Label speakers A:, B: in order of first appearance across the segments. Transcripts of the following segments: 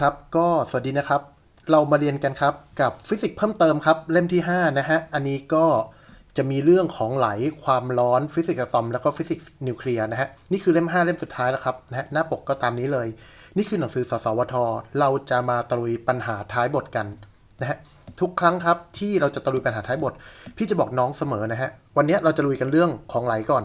A: ครับ ก็สวัสดีนะครับ เรามาเรียนกันครับกับฟิสิกส์เพิ่มเติมครับ เล่มที่ 5 นะฮะ อันนี้ก็จะมีเรื่องของไหลความร้อนฟิสิกส์อะตอมแล้วก็ฟิสิกส์นิวเคลียร์นะฮะ นี่คือเล่ม 5 เล่มสุดท้ายแล้วครับนะฮะหน้าปกก็ตามนี้เลย นี่คือหนังสือสสวท เราจะมาตะลุยปัญหาท้ายบทกันนะฮะทุกครั้งครับที่เราจะตะลุยปัญหาท้ายบท พี่จะบอกน้องเสมอนะฮะ วันนี้เราจะลุยกันเรื่องของไหลก่อน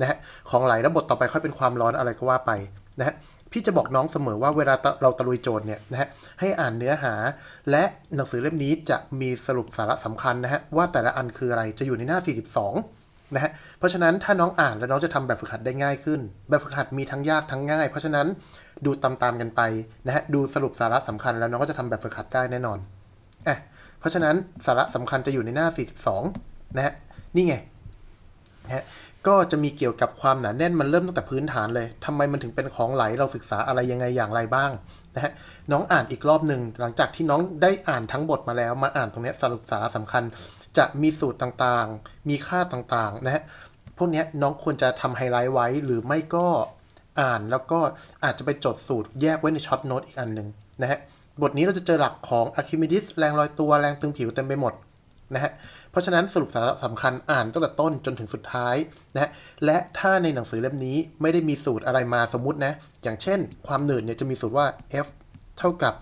A: นะฮะของไหลแล้วบทต่อไปค่อยเป็นความร้อนอะไรก็ว่าไปนะฮะ พี่จะบอกน้องเสมอว่าเวลาเราตะลุยโจทย์เนี่ยนะฮะให้อ่านเนื้อหา และหนังสือเล่มนี้จะมีสรุปสาระสำคัญนะฮะว่าแต่ละอันคืออะไรจะอยู่ในหน้า 42นะฮะเพราะฉะนั้นถ้าน้องอ่านแล้วน้องจะทำแบบฝึกหัดได้ง่ายขึ้น แบบฝึกหัดมีทั้งยากทั้งง่าย เพราะฉะนั้นดูตามๆกันไปนะฮะดูสรุปสาระสำคัญแล้วน้องก็จะทำแบบฝึกหัดได้แน่นอนอะเพราะฉะนั้นสาระสำคัญจะอยู่ในหน้า 42นะฮะนี่ไงนะฮะ ก็จะมีเกี่ยวกับความหนาแน่นมันเริ่มตั้งแต่พื้นฐานเลยทำไมมันถึงเป็นของไหลเราศึกษาอะไรยังไงอย่างไรบ้างนะฮะน้องอ่านอีกรอบหนึ่งหลังจากที่น้องได้อ่านทั้งบทมาแล้ว มาอ่านตรงนี้สรุปสาระสำคัญ จะมีสูตรต่างๆ มีค่าต่างๆนะฮะพวกนี้น้องควรจะทำไฮไลท์ไว้หรือไม่ก็อ่านแล้วก็อาจจะไปจดสูตรแยกไว้ในช็อตโน้ตอีกอันหนึ่งนะฮะบทนี้เราจะเจอหลักของอะคิมิดิสแรงลอยตัวแรงตึงผิวเต็มไปหมด นะฮะ เพราะฉะนั้นสรุปสาระสำคัญอ่านตั้งแต่ต้นจนถึงสุดท้ายนะฮะ และถ้าในหนังสือเล่มนี้ไม่ได้มีสูตรอะไรมาสมมตินะ อย่างเช่น ความหนืดเนี่ยจะมีสูตรว่า f เท่ากับ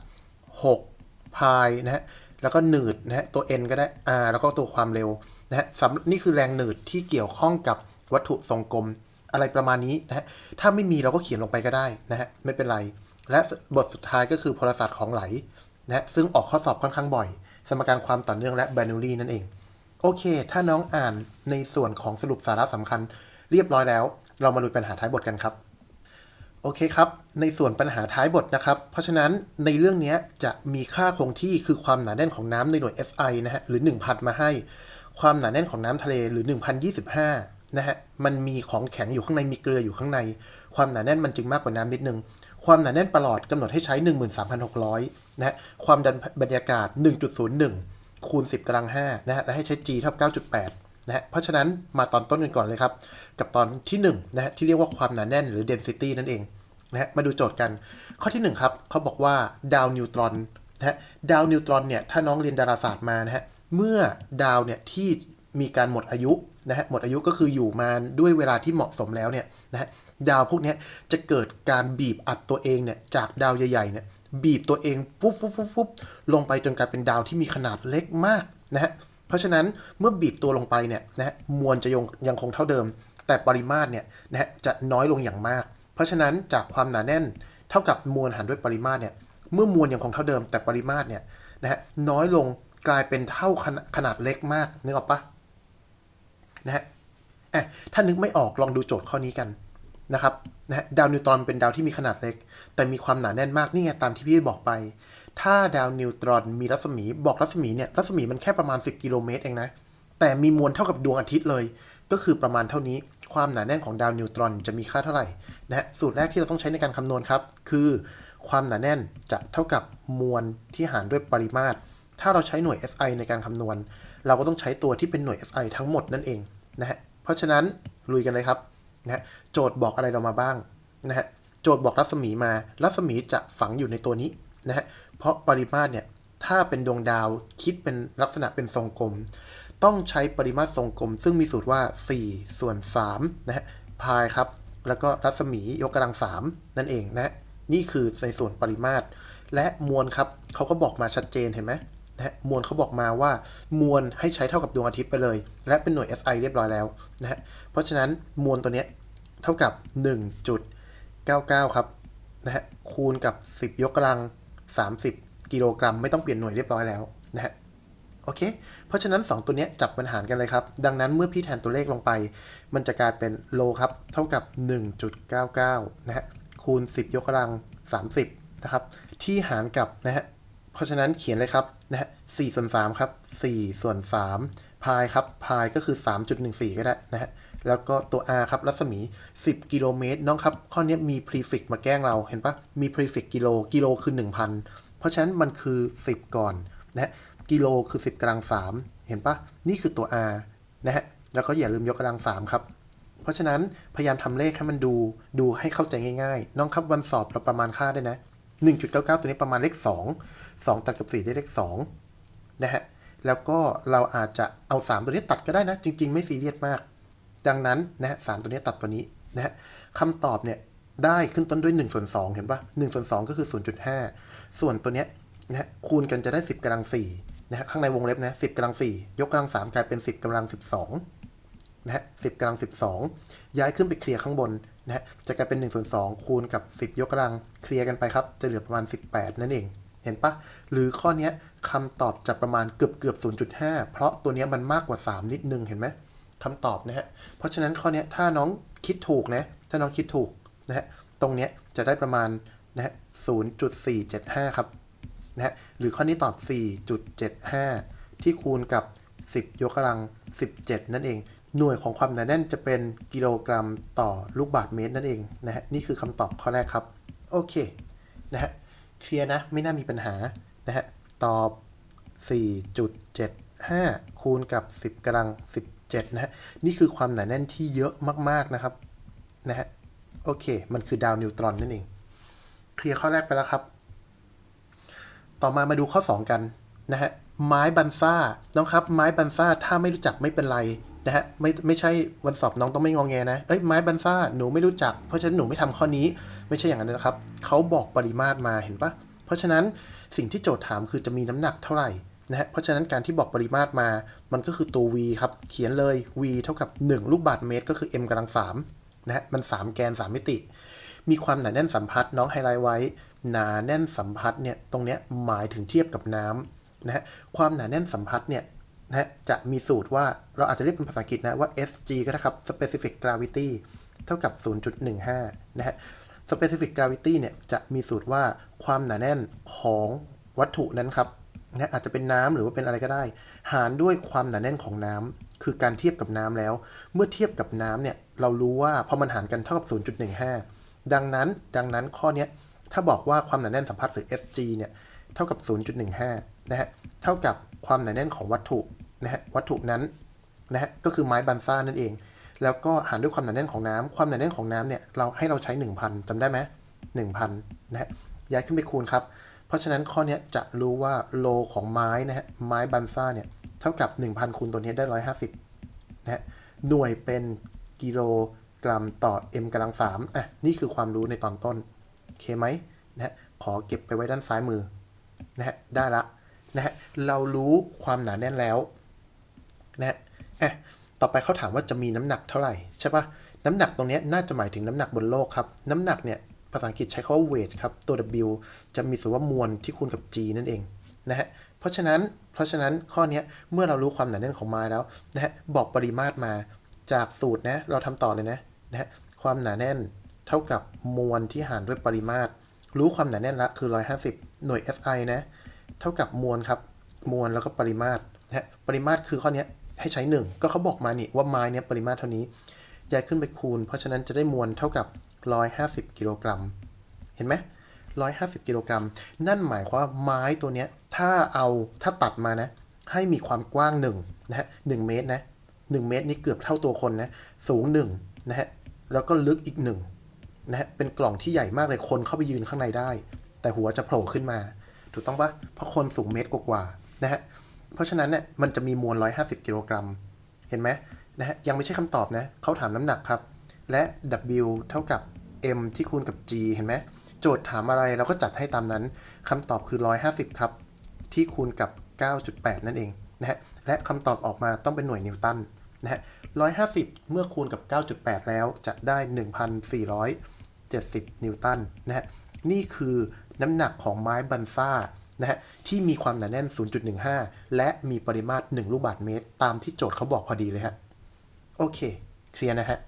A: 6 พายนะฮะ แล้วก็หนืดนะฮะ ตัว n ก็ได้ r แล้วก็ตัวความเร็วนะฮะนี่คือแรงหนืดที่เกี่ยวข้องกับวัตถุทรงกลมอะไรประมาณนี้นะฮะ ถ้าไม่มีเราก็เขียนลงไปก็ได้นะฮะ ไม่เป็นไร และบทสุดท้ายก็คือพลศาสตร์ของไหลนะฮะ ซึ่งออกข้อสอบค่อนข้างบ่อย สมการความต่อเนื่องและแบนูลีนั่นเอง โอเค ถ้าน้องอ่านในส่วนของสรุปสาระสำคัญ เรียบร้อยแล้ว เรามาดูปัญหาท้ายบทกันครับ โอเคครับ ในส่วนปัญหาท้ายบทนะครับ เพราะฉะนั้นในเรื่องนี้จะมีค่าคงที่คือความหนาแน่นของน้ำในหน่วย SI นะฮะ หรือ 1,000 มาให้ ความหนาแน่นของน้ำทะเลหรือ 1,025 นะฮะ มันมีของแข็งอยู่ข้างใน มีเกลืออยู่ข้างใน ความหนาแน่นมันจึงมากกว่าน้ำนิดนึง ความหนาแน่นประหลอดกำหนดให้ใช้ 13,600 นะฮะความดันบรรยากาศ 1.01 คูณ 10กำลัง5นะฮะและให้ใช้ G เท่ากับ9.8นะฮะเพราะฉะนั้นมาตอนต้นกันก่อนเลยครับ กับตอนที่1นะฮะที่เรียกว่าความหนาแน่นหรือ density นั่นเองนะฮะมาดูโจทย์กัน ข้อที่ 1 ครับเขาบอกว่าดาวนิวตรอนนะฮะดาวนิวตรอนเนี่ยถ้าน้องเรียนดาราศาสตร์มานะฮะเมื่อดาวเนี่ยที่มีการหมดอายุนะฮะหมดอายุก็คืออยู่มาด้วยเวลาที่เหมาะสมแล้วเนี่ยนะฮะดาวพวกนี้จะเกิดการบีบอัดตัวเองเนี่ยจากดาวใหญ่ๆเนี่ย บีบตัวเองฟุบฟุบฟุบฟุบลงไปจนกลายเป็นดาวที่มีขนาดเล็กมากนะฮะเพราะฉะนั้นเมื่อบีบตัวลงไปเนี่ยนะฮะมวลจะยังยังคงเท่าเดิม แต่ปริมาตรเนี่ยนะฮะจะน้อยลงอย่างมาก เพราะฉะนั้นจากความหนาแน่นเท่ากับมวลหารด้วยปริมาตรเนี่ยเมื่อมวลยังคงเท่าเดิม แต่ปริมาตรเนี่ยนะฮะน้อยลงกลายเป็นเท่าขนาดขนาดเล็กมากนึกออกปะนะฮะอะถ้านึกไม่ออกลองดูโจทย์ข้อนี้กัน นะครับนะดาวนิวตรอนเป็นดาวที่มีขนาดเล็ก แต่มีความหนาแน่นมากนี่ไงตามที่พี่บอกไป ถ้าดาวนิวตรอนมีรัศมีบอกรัศมีเนี่ยรัศมีมันแค่ประมาณ 10 กิโลเมตรเองนะแต่มีมวลเท่ากับดวงอาทิตย์เลย ก็คือประมาณเท่านี้ความหนาแน่นของดาวนิวตรอนจะมีค่าเท่าไหร่นะฮะสูตรแรกที่เราต้องใช้ในการคำนวณครับ คือความหนาแน่นจะเท่ากับมวลที่หารด้วยปริมาตร ถ้าเราใช้หน่วย SI ในการคำนวณ เราก็ต้องใช้ตัวที่เป็นหน่วย SI ทั้งหมดนั่นเองนะฮะเพราะฉะนั้นลุยกันเลยครับ นะโจทย์บอกอะไรเรามาบ้างนะฮะโจทย์บอกรัศมีมา รัศมีจะฝังอยู่ในตัวนี้นะฮะเพราะปริมาตรเนี่ยถ้าเป็นดวงดาวคิดเป็นลักษณะเป็นทรงกลม ต้องใช้ปริมาตรทรงกลม ซึ่งมีสูตรว่า 4 ส่วน3นะฮะพายครับ แล้วก็รัศมียกกำลัง 3 นั่นเองนะ นี่คือในส่วนปริมาตร และมวลครับเขาก็บอกมาชัดเจนเห็นไหม มวลเขาบอกมาว่ามวลให้ใช้เท่ากับดวงอาทิตย์ไปเลย และเป็นหน่วย SI เรียบร้อยแล้วนะฮะเพราะฉะนั้นมวลตัวเนี้ยเท่ากับ 1.99 ครับนะฮะคูณกับ 10 ยกกำลัง 30 กิโลกรัม ไม่ต้องเปลี่ยนหน่วยเรียบร้อยแล้วนะฮะโอเค เพราะฉะนั้น 2 ตัวเนี้ยจับปัญหารกันเลยครับ ดังนั้นเมื่อพี่แทนตัวเลขลงไป มันจะกลายเป็นโลครับ เท่ากับ 1.99 นะฮะ คูณ 10 ยกกำลัง 30 นะครับ ที่หารกับนะฮะ เพราะฉะนั้นเขียนเลยครับ นะฮะ4ส่วน3ครับ4ส่วน3พายครับพายก็คือ 3.14 ก็ได้นะฮะแล้วก็ตัว r ครับรัศมี 10 กิโลเมตรน้องครับ ข้อนี้มี prefix มาแกล้งเราเห็นปะมี prefix กิโลกิโลคือ 1,000 เพราะฉะนั้นมันคือ 10 ก่อนนะฮะกิโลคือ 10กำลัง 3 เห็นปะนี่คือตัว r นะฮะแล้วก็อย่าลืมยกกำลัง 3 ครับ เพราะฉะนั้นพยายามทำเลขให้มันดูดูให้เข้าใจง่ายๆ น้องครับวันสอบเราประมาณค่าได้นะ 1.99 ตัวนี้ประมาณเลข 2 2 ตัดกับ 4 ได้เลข2นะฮะ แล้วก็เราอาจจะเอา 3 ตัวนี้ตัดก็ได้นะ จริง ๆ ไม่ซีเรียสมาก ดังนั้นนะฮะสตัวนี้ตัดตัวนี้นะฮะคำตอบเนี่ยได้ขึ้นต้นด้วย1ส่วน2เห็นปะ1ส่วน2ก็คือ 0.5 ส่วนตัวเนี้ยนะฮะคูณกันจะได้ 10กำลัง4นะฮะข้างในวงเล็บนะ10กำลัง4ยกกำลัง3กลายเป็น 10กำลัง 12นะฮะ10กำลัง 12 ย้ายขึ้นไปเคลียร์ข้างบน นะจะกลายเป็น 1 ส่วน 2 คูณกับ 10 ยกกำลังเคลียร์กันไปครับ จะเหลือประมาณ 18 นั่นเอง เห็นปะ หรือข้อนี้คำตอบจะประมาณเกือบเกือบ 0.5 เพราะตัวนี้มันมากกว่า 3 นิดนึง เห็นไหมคำตอบนะฮะ เพราะฉะนั้นข้อนี้ถ้าน้องคิดถูกนะ ถ้าน้องคิดถูกนะฮะ ตรงนี้จะได้ประมาณนะฮะ 0.475 ครับนะฮะ หรือข้อนี้ตอบ 4.75 ที่คูณกับ 10 ยกกำลัง 17 นั่นเอง หน่วยของความหนาแน่นจะเป็นกิโลกรัมต่อลูกบาศก์เมตรนั่นเองนะฮะนี่คือคำตอบข้อแรกครับ โอเคนะฮะเคลียร์นะ ไม่น่ามีปัญหานะฮะตอบ 4.75 คูณกับ 10กำลัง 17นะฮะนี่คือความหนาแน่นที่เยอะมาก ๆ นะครับนะฮะโอเค มันคือดาวนิวตรอนนั่นเอง เคลียร์ข้อแรกไปแล้วครับ ต่อมามาดูข้อ 2 กันนะฮะไม้บันซ่าน้องครับ ไม้บันซ่าถ้าไม่รู้จักไม่เป็นไร นะฮะไม่ไม่ใช่วันสอบน้องต้องไม่งองแงนะเอ้ยไม้บันซ่าหนูไม่รู้จัก เพราะฉะนั้นหนูไม่ทำข้อนี้ไม่ใช่อย่างนั้นนะครับเขาบอกปริมาตรมาเห็นปะเพราะฉะนั้นสิ่งที่โจทย์ถามคือจะมีน้ำหนักเท่าไหร่นะฮะเพราะฉะนั้นการที่บอกปริมาตรมา มันก็คือตัว v ครับ เขียนเลย v เท่ากับ 1 ลูกบาศก์เมตร ก็คือ m กำลัง3นะฮะมัน 3 แกน 3 มิติ มีความหนาแน่นสัมพัทธ์น้องไฮไลท์ไว้ หนาแน่นสัมพัทธ์เนี่ยตรงเนี้ยหมายถึงเทียบกับน้ำนะฮะความหนาแน่นสัมพัทธ์เนี่ย นะจะมีสูตรว่าเราอาจจะเรียกเป็นภาษาอังกฤษนะว่า SG ก็ได้ครับ specific gravity เท่ากับ 0.15 นะฮะ specific gravity เนี่ยจะมีสูตรว่าความหนาแน่นของวัตถุนั้นครับนะอาจจะเป็นน้ำหรือว่าเป็นอะไรก็ได้ หารด้วยความหนาแน่นของน้ำคือการเทียบกับน้ำแล้ว เมื่อเทียบกับน้ำเนี่ยเรารู้ว่าพอมันหารกันเท่ากับ 0.15 ดังนั้นดังนั้นข้อนี้ถ้าบอกว่าความหนาแน่นสัมพัทธ์หรือ SG เนี่ยเท่ากับ 0.15 นะฮะเท่ากับ ความหนาแน่นของวัตถุนะฮะวัตถุนั้นนะฮะก็คือไม้บันซ่านั่นเอง แล้วก็หารด้วยความหนาแน่นของน้ำความหนาแน่นของน้ำเนี่ยเราให้เราใช้ 1,000จำได้ไหม1,000นนะฮะย้ายขึ้นไปคูณครับ เพราะฉะนั้นข้อนี้จะรู้ว่าโลของไม้นะฮะไม้บันซ่าเนี่ยเท่ากับ 1,000คูณตัวนี้ได้ 150นะฮะหน่วยเป็นกิโลกรัมต่อ m กำลัง3อะนี่คือความรู้ในตอนต้นโอเคไหมนะฮะขอเก็บไปไว้ด้านซ้ายมือนะฮะได้ละ นะฮะเรารู้ความหนาแน่นแล้วนะฮะอะต่อไปเขาถามว่าจะมีน้ำหนักเท่าไหร่ใช่ปะน้ำหนักตรงนี้น่าจะหมายถึงน้ำหนักบนโลกครับ น้ำหนักเนี่ยภาษาอังกฤษใช้คำว่า weight ครับ ตัว W จะมีสูตรว่ามวลที่คูณกับ G นั่นเองนะฮะเพราะฉะนั้นเพราะฉะนั้นข้อนี้เมื่อเรารู้ความหนาแน่นของไม้แล้วนะฮะบอกปริมาตรมาจากสูตรนะเราทำต่อเลยนะนะฮะความหนาแน่นเท่ากับมวลที่หารด้วยปริมาตร รู้ความหนาแน่นละคือ 150 หน่วย SI นะ เท่ากับมวลครับ มวลแล้วก็ปริมาตรนะฮะปริมาตรคือข้อนี้ให้ใช้ 1 ก็เขาบอกมานี่ว่าไม้เนี้ยปริมาตรเท่านี้ย้ายขึ้นไปคูณ เพราะฉะนั้นจะได้มวลเท่ากับ 150 กิโลกรัม เห็นไหม150 กิโลกรัม นั่นหมายความว่าไม้ตัวเนี้ยถ้าเอาถ้าตัดมานะ ให้มีความกว้าง1นะฮะ1เมตรนะ1เมตรนี่เกือบเท่าตัวคนนะ สูง1นะฮะ แล้วก็ลึกอีก1นะฮะ เป็นกล่องที่ใหญ่มากเลยคนเข้าไปยืนข้างในได้ แต่หัวจะโผล่ขึ้นมา ถูกต้องปะเพราะคนสูงเมตรกว่าๆนะฮะเพราะฉะนั้นเนี่ยมันจะมีมวล 150 กิโลกรัม เห็นไหมนะฮะยังไม่ใช่คำตอบนะเขาถามน้ำหนักครับ และ W เท่ากับ M ที่คูณกับ G เห็นไหมโจทย์ถามอะไรเราก็จัดให้ตามนั้นคำตอบคือ 150 ครับ ที่คูณกับ 9.8 นั่นเองนะฮะและคำตอบออกมาต้องเป็นหน่วยนิวตันนะฮะ150 เมื่อคูณกับ 9.8 แล้วจะได้ 1,470 นิวตันนะฮะนี่คือ น้ำหนักของไม้บันซ่านะฮะที่มีความหนาแน่น 0.15 และมีปริมาตร 1 ลูกบาศก์เมตร ตามที่โจทย์เขาบอกพอดีเลยฮะ โอเค เคลียร์นะฮะ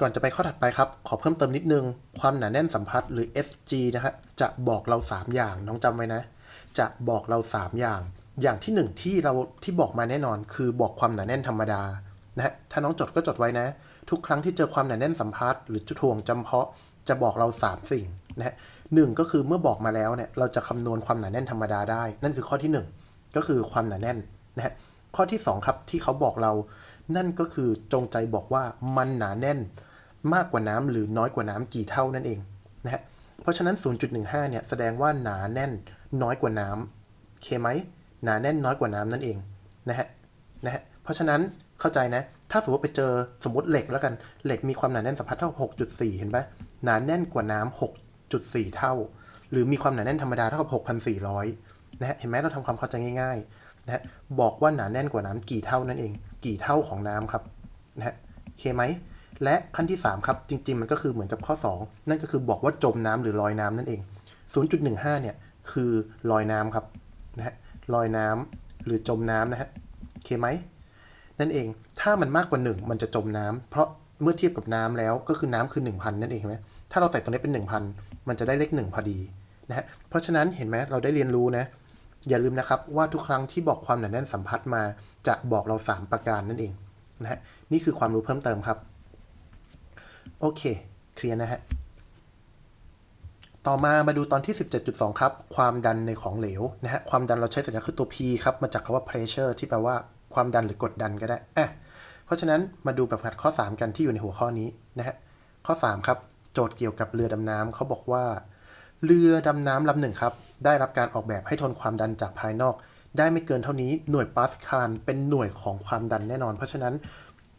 A: ก่อนจะไปข้อถัดไปครับ ขอเพิ่มเติมนิดนึง ความหนาแน่นสัมพัทธ์หรือ SG นะฮะ จะบอกเรา 3 อย่าง น้องจำไว้นะ จะบอกเรา 3 อย่าง อย่างที่ 1 ที่เราที่บอกมาแน่นอน คือบอกความหนาแน่นธรรมดา นะฮะ ถ้าน้องจดก็จดไว้นะ ทุกครั้งที่เจอความหนาแน่นสัมพัทธ์หรือจุดถ่วงจำเพาะ จะบอกเรา 3 สิ่งนะฮะ หนึ่งก็คือเมื่อบอกมาแล้วเนี่ยเราจะคำนวณความหนาแน่นธรรมดาได้ นั่นคือข้อที่ 1 ก็คือความหนาแน่นนะฮะข้อที่ 2 ครับที่เขาบอกเรา นั่นก็คือจงใจบอกว่ามันหนาแน่นมากกว่าน้ำหรือน้อยกว่าน้ำกี่เท่านั่นเองนะฮะเพราะฉะนั้น 0.15 เนี่ยแสดงว่าหนาแน่นน้อยกว่าน้ำโอเคไหมหนาแน่นน้อยกว่าน้ำนั่นเองนะฮะนะฮะเพราะฉะนั้นเข้าใจนะ ถ้าสมมติไปเจอสมมติเหล็กแล้วกันเหล็กมีความหนาแน่นสัมพัทธ์เท่ากับ6.4 เห็นปะหนาแน่นกว่าน้ำ 6.4 เท่า หรือมีความหนาแน่นธรรมดาเท่ากับ 6,400 นะฮะ เห็นไหมเราทำความเข้าใจง่ายๆ นะฮะ บอกว่าหนาแน่นกว่าน้ำกี่เท่านั่นเอง กี่เท่าของน้ำครับ นะฮะโอเคไหม และขั้นที่ 3 ครับ จริง ๆ มันก็คือเหมือนกับข้อ 2 นั่นก็คือบอกว่าจมน้ำหรือลอยน้ำนั่นเอง 0.15 เนี่ย คือลอยน้ำครับ นะฮะ ลอยน้ำหรือจมน้ำนะฮะโอเคไหมนั่นเอง ถ้ามันมากกว่า 1 มันจะจมน้ำเพราะ เมื่อเทียบกับน้ำแล้วก็คือน้ำคือ 1,000 นั่นเองไหมถ้าเราใส่ตัวนี้เป็น 1,000 มันจะได้เลข1พอดีนะฮะเพราะฉะนั้นเห็นไหมเราได้เรียนรู้นะอย่าลืมนะครับว่าทุกครั้งที่บอกความหนาแน่นสัมพัทธ์มาจะบอกเรา 3 ประการนั่นเองนะฮะนี่คือความรู้เพิ่มเติมครับ โอเค เคลียร์นะฮะต่อมามาดูตอนที่ 17.2 ครับ ความดันในของเหลวนะฮะความดันเราใช้สัญลักษณ์คือตัว P ครับ มาจากคำว่า pressure ที่แปลว่าความดันหรือกดดันก็ได้อะ ราะฉะนั้นมาดูแบบหัดข้อ 3 กันที่อยู่ในหัวข้อนี้นะฮะข้อ 3 ครับ โจทย์เกี่ยวกับเรือดำน้ำเขาบอกว่า เรือดำน้ำลำหนึ่งครับ ได้รับการออกแบบให้ทนความดันจากภายนอก ได้ไม่เกินเท่านี้หน่วยปาสคาลเป็นหน่วยของความดันแน่นอน เพราะฉะนั้น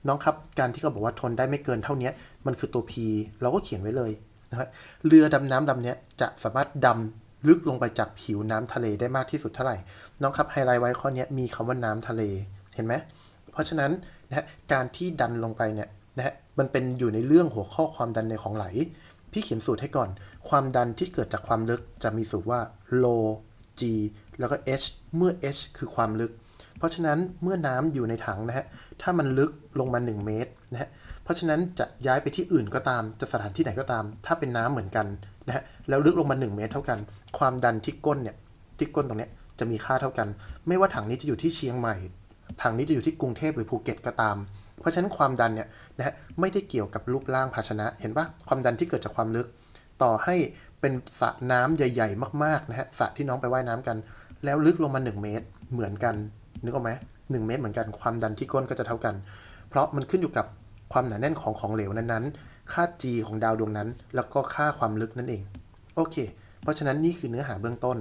A: น้องครับการที่เขาบอกว่าทนได้ไม่เกินเท่านี้มันคือตัว P เราก็เขียนไว้เลยนะฮะเรือดำน้ำลำนี้จะสามารถดำลึกลงไปจากผิวน้ำทะเลได้มากที่สุดเท่าไหร่ น้องครับไฮไลท์ไว้ข้อนี้มีคำว่าน้ำทะเลเห็นไหมเพราะฉะนั้น นะฮะการที่ดันลงไปเนี่ยนะฮะมันเป็นอยู่ในเรื่องหัวข้อความดันในของไหล พี่เขียนสูตรให้ก่อน ความดันที่เกิดจากความลึกจะมีสูตรว่า low g แล้วก็ h เมื่อ h คือความลึก เพราะฉะนั้นเมื่อน้ำอยู่ในถังนะฮะถ้ามันลึกลงมา 1 เมตรนะฮะเพราะฉะนั้นจะย้ายไปที่อื่นก็ตาม จะสถานที่ไหนก็ตาม ถ้าเป็นน้ำเหมือนกันนะฮะแล้วลึกลงมา 1 เมตรเท่ากัน ความดันที่ก้นเนี่ยที่ก้นตรงเนี้ยจะมีค่าเท่ากัน ไม่ว่าถังนี้จะอยู่ที่เชียงใหม่ ถังนี้จะอยู่ที่กรุงเทพหรือภูเก็ตก็ตาม เพราะฉะนั้นความดันเนี่ยนะฮะไม่ได้เกี่ยวกับรูปร่างภาชนะ เห็นปะความดันที่เกิดจากความลึก ต่อให้เป็นสระน้ำใหญ่ ๆ มากๆนะฮะสระที่น้องไปว่ายน้ำกัน แล้วลึกลงมา 1 เมตรเหมือนกันนึกออกไหมหนึ่งเมตรเหมือนกันความดันที่ก้นก็จะเท่ากัน เพราะมันขึ้นอยู่กับความหนาแน่นของของเหลวนั้นๆ ค่า g ของดาวดวงนั้น แล้วก็ค่าความลึกนั่นเอง โอเค เพราะฉะนั้นนี่คือเนื้อหาเบื้องต้น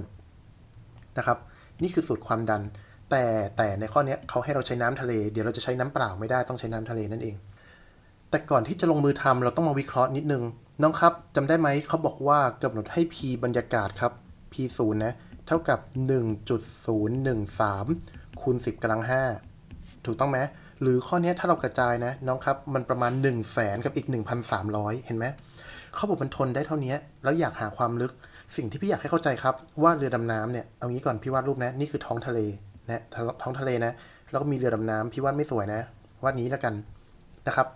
A: นะครับ นี่คือสูตรความดัน แต่แต่ในข้อนี้เขาให้เราใช้น้ำทะเลเดี๋ยวเราจะใช้น้ำเปล่าไม่ได้ต้องใช้น้ำทะเลนั่นเอง แต่ก่อนที่จะลงมือทำเราต้องมาวิเคราะห์นิดนึง น้องครับจำได้ไหมเขาบอกว่ากำหนดให้ p บรรยากาศครับ p 0นะเท่ากับ 1.013คูณ10กำลัง5ถูกต้องไหมหรือข้อนี้ถ้าเรากระจายนะน้องครับมันประมาณ 1 0 0 0 0แสนกับอีก 1,300 เห็นไหมเขาบอกมันทนได้เท่านี้แล้วอยากหาความลึกสิ่งที่พี่อยากให้เข้าใจครับว่าเรือดำน้ำเนี่ยเอางี้ก่อนพี่วาดรูปนะนี่คือท้องทะเล นะท้องทะเลนะ แล้วก็มีเรือดำน้ำพี่วาดไม่สวยนะวาดนี้แล้วกันนะครับ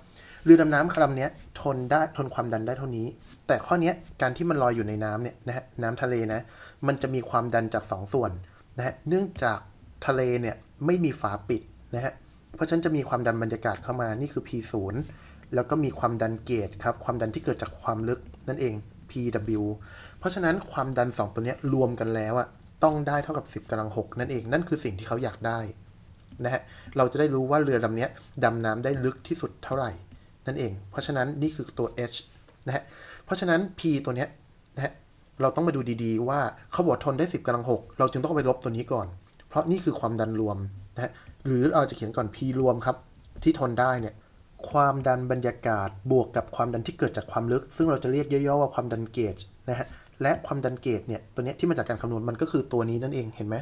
A: เรือดำน้ำคลำนี้ทนได้ทนความดันได้เท่านี้ แต่ข้อนี้การที่มันลอยอยู่ในน้ำเนี่ยนะฮะน้ำทะเลนะมันจะมีความดันจาก2ส่วนนะฮะเนื่องจากทะเลเนี่ยไม่มีฝาปิดนะฮะเพราะฉะนั้นจะมีความดันบรรยากาศเข้ามานี่คือ P0 แล้วก็มีความดันเกจครับความดันที่เกิดจากความลึกนั่นเอง PW เพราะฉะนั้นความดัน 2 ตัวนี้รวมกันแล้วอะ ต้องได้เท่ากับ 10กำลัง 6 นั่นเอง นั่นคือสิ่งที่เขาอยากได้นะฮะ เราจะได้รู้ว่าเรือลำนี้ดำน้ำได้ลึกที่สุดเท่าไหร่ นั่นเอง เพราะฉะนั้นนี่คือตัว h นะฮะ เพราะฉะนั้น p ตัวเนี้ยนะฮะ เราต้องมาดูดีๆ ว่าเขาบอกทนได้ 10กำลัง 6 เราจึงต้องไปลบตัวนี้ก่อน เพราะนี่คือความดันรวมนะฮะ หรือเราจะเขียนก่อน p รวมครับ ที่ทนได้เนี่ย ความดันบรรยากาศบวกกับความดันที่เกิดจากความลึก ซึ่งเราจะเรียกย่อๆว่าความดันเกจนะฮะ และความดันเกจเนี่ยตัวนี้ที่มาจากการคำนวณมันก็คือตัวนี้นั่นเองเห็นไหม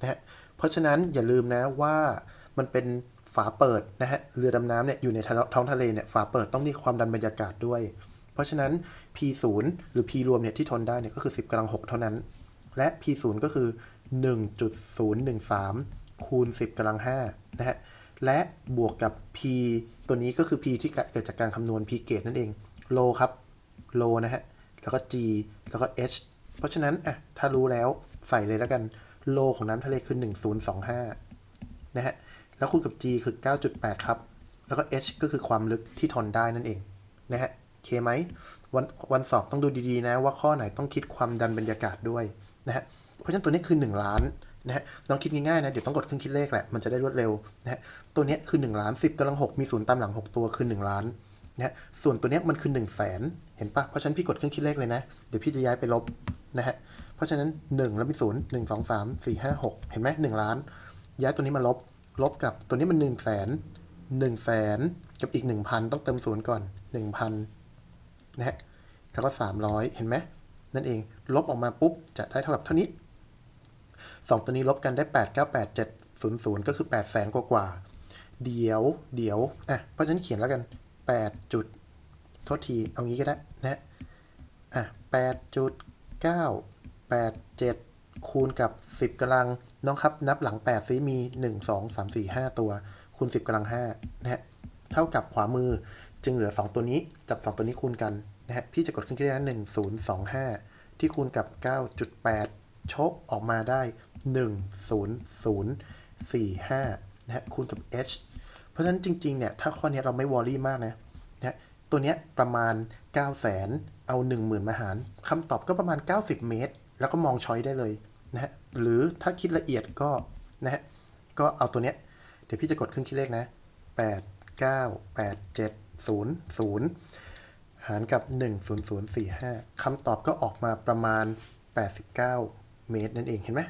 A: นะฮะเพราะฉะนั้นอย่าลืมนะว่ามันเป็นฝาเปิดนะฮะเรือดำน้ำเนี่ยอยู่ในท้องทะเลเนี่ยฝาเปิดต้องมีความดันบรรยากาศด้วย เพราะฉะนั้น P0 หรือ P รวมเนี่ยที่ทนได้เนี่ยก็คือ 10กำลัง6เท่านั้น และ P0 ก็คือ 1.013 คูณ 10กำลัง5นะฮะและบวกกับ P ตัวนี้ก็คือ P ที่เกิดจากการคำนวณ P เกตนั่นเองโลครับโลนะฮะ แล้วก็ G แล้วก็ H เพราะฉะนั้นอะถ้ารู้แล้วใส่เลยแล้วกันโลของน้ำทะเลคือ 1025 นะฮะ แล้วคูณกับ G คือ 9.8 ครับ แล้วก็ H ก็คือความลึกที่ทนได้นั่นเอง นะฮะเคไหมวันวันสอบต้องดูดีๆนะ ว่าข้อไหนต้องคิดความดันบรรยากาศด้วยนะฮะ เพราะฉะนั้นตัวนี้คือ 1 ล้านนะฮะลองคิดง่ายๆนะ เดี๋ยวต้องกดเครื่องคิดเลขแหละ มันจะได้รวดเร็วนะฮะ ตัวนี้คือ1ล้าน10กำลัง6มีศูนย์ตามหลัง 6 ตัวคือ 1 ล้าน นะส่วนตัวเนี้ยมันคือ 1 0 0 0 0แสนเห็นปะเพราะฉะนั้นพี่กดเครื่องคิดเลขเลยนะ เดี๋ยวพี่จะย้ายไปลบนะฮะ เพราะฉะนั้น 1 แล้วมี0 1 2 3 4 5 6เห็นไหม1ล้าน ย้ายตัวนี้มาลบ ลบกับตัวนี้มัน1 0 0 0 0แสน1แสนกับอีก1,000ต้องเติมศูนย์ก่อน1,000นะฮะ แล้วก็300เห็นไหมนั่นเอง ลบออกมาปุ๊บจะได้เท่ากับเท่านี้สองตัวนี้ลบกันได้8 9 8 7 0 0ก็คือ8แสนกว่าๆเดี๋ยว เดี๋ยว อะ เพราะฉะนั้นเขียนแล้วกัน 8จุดโทษที เอางี้ก็ได้นะอะ8จุด9 8 7 คูณกับ 10กำลังน้องครับ นับหลัง 8 ซิมี 1 2 3 4 5 ตัว คูณ 10กำลัง5นะฮะเท่ากับขวามือจึงเหลือ 2 ตัวนี้จับ 2 ตัวนี้คูณกันนะฮะพี่จะกดเครื่องคิดเลขนะ1 0 2 5 ที่คูณกับ 9.8โชคออกมาได้1 0 0 4 5นะฮะคูณกับ h ราะฉะนั้นจริงๆเนี่ยถ้าข้อนี้เราไม่วอรี่มากนะนะฮะตัวเนี้ยประมาณ 9 0 0 0 0 0 เอา 10,000 มาหารคำตอบก็ประมาณ 90 เมตร แล้วก็มองช้อยได้เลยนะฮะหรือถ้าคิดละเอียดก็นะฮะก็เอาตัวเนี้ยเดี๋ยวพี่จะกดเครื่องคิดเลขนะ 8 9 8 7 0 0 หารกับ 10045 คำตอบก็ออกมาประมาณ 89 เมตรนั่นเองเห็นไหม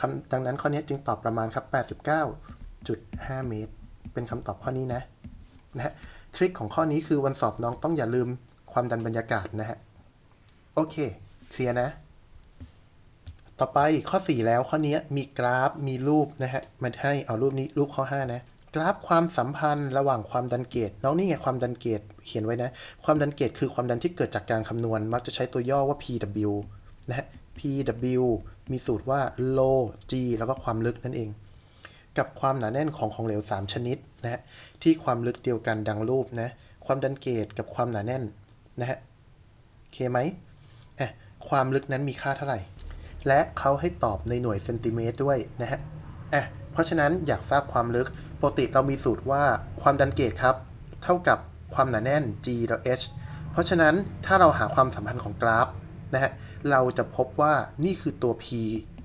A: คำดังนั้นข้อนี้จึงตอบประมาณครับ 89.5 เมตร เป็นคำตอบข้อนี้นะนะฮะทริคของข้อนี้คือวันสอบน้องต้องอย่าลืมความดันบรรยากาศนะฮะ โอเค เคลียร์นะ ต่อไปข้อ 4 แล้วข้อนี้มีกราฟมีรูปนะฮะมันให้เอารูปนี้รูปข้อ 5 นะ กราฟความสัมพันธ์ระหว่างความดันเกตน้องนี่ไงความดันเกตเขียนไว้นะ ความดันเกตคือความดันที่เกิดจากการคำนวณ มักจะใช้ตัวย่อว่า PW นะฮะ PW มีสูตรว่า low G แล้วก็ความลึกนั่นเอง กับความหนาแน่นของของเหลว 3 ชนิดนะฮะที่ความลึกเดียวกันดังรูปนะความดันเกตกับความหนาแน่นนะฮะโอเคไหมอะความลึกนั้นมีค่าเท่าไหร่ และเขาให้ตอบในหน่วยเซนติเมตรด้วยนะฮะอะเพราะฉะนั้นอยากทราบความลึกปกติเรามีสูตรว่าความดันเกตครับ เท่ากับความหนาแน่น G แล้ว H เพราะฉะนั้นถ้าเราหาความสัมพันธ์ของกราฟนะฮะเราจะพบว่านี่คือตัว P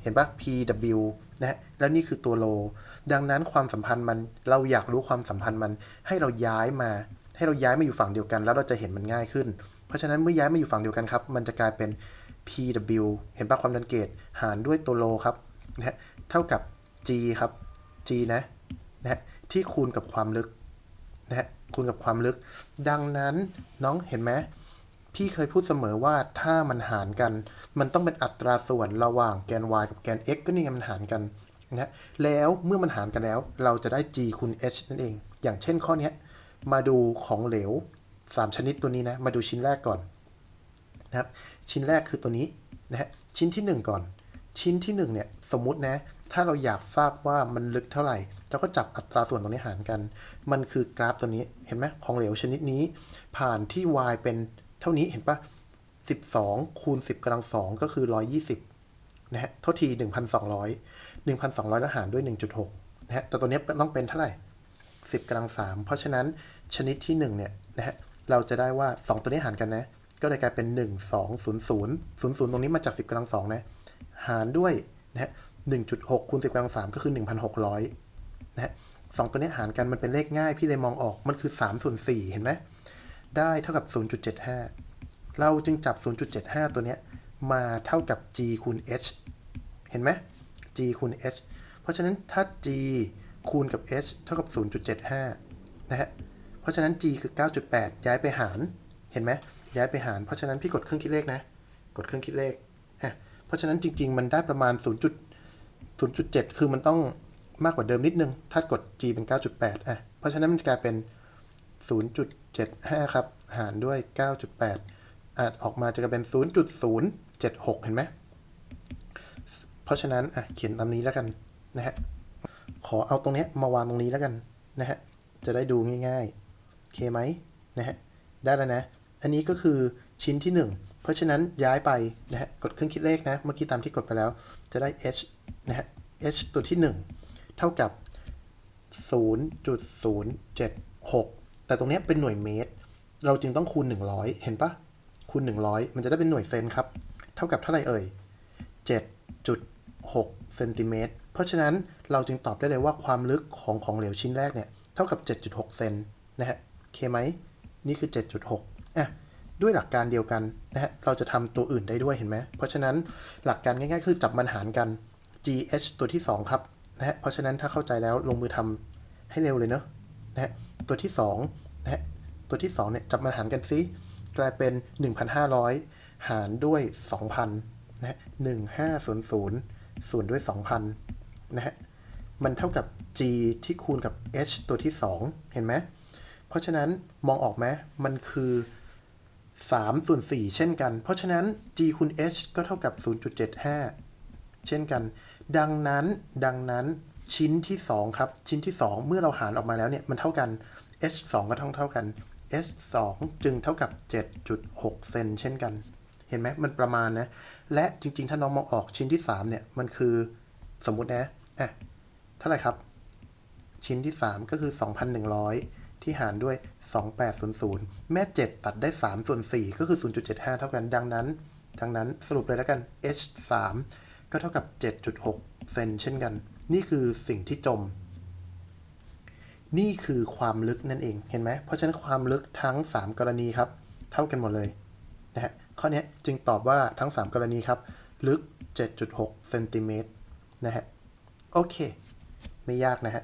A: เห็นปะ PW นะฮะแล้วนี่คือตัวโล ดังนั้นความสัมพันธ์มันเราอยากรู้ความสัมพันธ์มัน ให้เราย้ายมา ให้เราย้ายมาอยู่ฝั่งเดียวกัน แล้วเราจะเห็นมันง่ายขึ้น เพราะฉะนั้นเมื่อย้ายมาอยู่ฝั่งเดียวกันครับ มันจะกลายเป็น PW เห็นปะความดันเกตหารด้วยตัวโลครับนะเท่ากับ G ครับ G นะนะที่คูณกับความลึกนะฮะคูณกับความลึก ดังนั้นน้องเห็นไหมพี่เคยพูดเสมอว่าถ้ามันหารกัน มันต้องเป็นอัตราส่วนระหว่างแกน y กับแกน x ก็นี่ไงมันหารกัน นะแล้วเมื่อมันหารกันแล้ว เราจะได้ g คูณ h นั่นเอง อย่างเช่นข้อนี้มาดูของเหลว 3 ชนิดตัวนี้นะ มาดูชิ้นแรกก่อนนะครับ ชิ้นแรกคือตัวนี้นะฮะ ชิ้นที่ 1 ก่อน ชิ้นที่1เนี่ยสมมุตินะ ถ้าเราอยากทราบว่ามันลึกเท่าไหร่ เราก็จับอัตราส่วนตรงนี้หารกัน มันคือกราฟตัวนี้ เห็นไหมของเหลวชนิดนี้ ผ่านที่ y เป็นเท่านี้ เห็นปะ12คูณ10กำลัง2ก็คือ 120นะฮะโทษที 1,200 1,200 แล้วหารด้วย 1.6 นะฮะ แต่ตัวนี้ต้องเป็นเท่าไหร่ 10กำลัง 3 เพราะฉะนั้นชนิดที่1เนี่ยนะฮะ เราจะได้ว่า 2 ตัวนี้หารกันนะ ก็เลยกลายเป็น 1 2 0 0 0 0 ตรงนี้มาจาก 10กำลัง2นะ หารด้วยนะฮะ1.6คูณ10กำลัง 3 ก็คือ 1,600 นะฮะสองตัวนี้หารกันมันเป็นเลขง่าย พี่เลยมองออกมันคือ3ส่วน4เห็นไหม ได้เท่ากับ 0.75 เราจึงจับ 0.75 ตัวเนี้ยมาเท่ากับ g คูณ h เห็นไหม g คูณ h เพราะฉะนั้นถ้า g คูณกับ h เท่ากับ 0.75 นะฮะ เพราะฉะนั้น g คือ 9.8 ย้ายไปหาร เห็นไหม ย้ายไปหาร เพราะฉะนั้นพี่กดเครื่องคิดเลขนะ กดเครื่องคิดเลข อะ เพราะฉะนั้นจริง ๆ มันได้ประมาณ 0. 0.7 คือมันต้องมากกว่าเดิมนิดนึง ถ้ากด g เป็น 9.8 อะ เพราะฉะนั้นมันจะกลายเป็น 0.75 ครับ หารด้วย 9.8อาจออกมาจะกลายเป็น 0.076 เห็นไหม เพราะฉะนั้นอะเขียนตามนี้แล้วกันนะฮะขอเอาตรงเนี้ยมาวางตรงนี้แล้วกันนะฮะจะได้ดูง่ายๆโอเคไหมนะฮะได้แล้วนะ อันนี้ก็คือชิ้นที่ 1 เพราะฉะนั้นย้ายไปนะฮะกดเครื่องคิดเลขนะ เมื่อกี้ตามที่กดไปแล้ว จะได้ h นะฮะ h ตัวที่ 1 เท่ากับ 0.076 แต่ตรงเนี้ยเป็นหน่วยเมตร เราจึงต้องคูณ 100 เห็นปะคูณ 100 มันจะได้เป็นหน่วยเซนครับ เท่ากับเท่าไหร่เอ่ย 7. 7.6เซนติเมตรเพราะฉะนั้นเราจึงตอบได้เลยว่าความลึกของของเหลวชิ้นแรกเนี่ยเท่ากับ 7.6 เซนนะฮะโอเคไหมนี่คือ 7.6อะด้วยหลักการเดียวกันนะฮะเราจะทำตัวอื่นได้ด้วยเห็นไหมเพราะฉะนั้นหลักการง่ายๆ คือจับมันหารกัน gh ตัวที่ 2 ครับนะฮะเพราะฉะนั้นถ้าเข้าใจแล้วลงมือทำให้เร็วเลยเนอะนะฮะตัวที่2นะฮะตัวที่2เนี่ยจับมันหารกันซิกลายเป็น 1,500 หารด้วย 2,000นะฮะ1500 ส่วนด้วย 2,000 นะฮะ มันเท่ากับ g ที่คูณกับ h ตัวที่ 2 เห็นไหม เพราะฉะนั้นมองออกไหมมันคือ 3 ส่วน 4 เช่นกัน เพราะฉะนั้น g คูณ h ก็เท่ากับ 0.75 เช่นกัน ดังนั้นดังนั้นชิ้นที่ 2 ครับ ชิ้นที่ 2 เมื่อเราหารออกมาแล้วเนี่ย มันเท่ากัน h 2 ก็ต้องเท่ากัน h 2จึงเท่ากับ 7.6 เซนเช่นกัน เห็นไหมมันประมาณนะ และจริง ๆ ถ้าน้องมองออกชิ้นที่ 3 เนี่ย มันคือสมมุตินะอะเท่าไหร่ครับ ชิ้นที่ 3 ก็คือ 2,100 ที่หารด้วย 2800 แม่ 7 ตัดได้3ส่วน4ก็คือ 0.75 เท่ากันดังนั้น ดังนั้นสรุปเลยแล้วกัน h 3ก็เท่ากับ 7.6 เซนเช่นกัน นี่คือสิ่งที่จม นี่คือความลึกนั่นเองเห็นไหมเพราะฉะนั้นความลึกทั้ง 3 กรณีครับ เท่ากันหมดเลยนะฮะ ข้อนี้จึงตอบว่าทั้ง 3 กรณีครับ ลึก 7.6เซนติเมตรนะฮะ โอเค ไม่ยากนะฮะ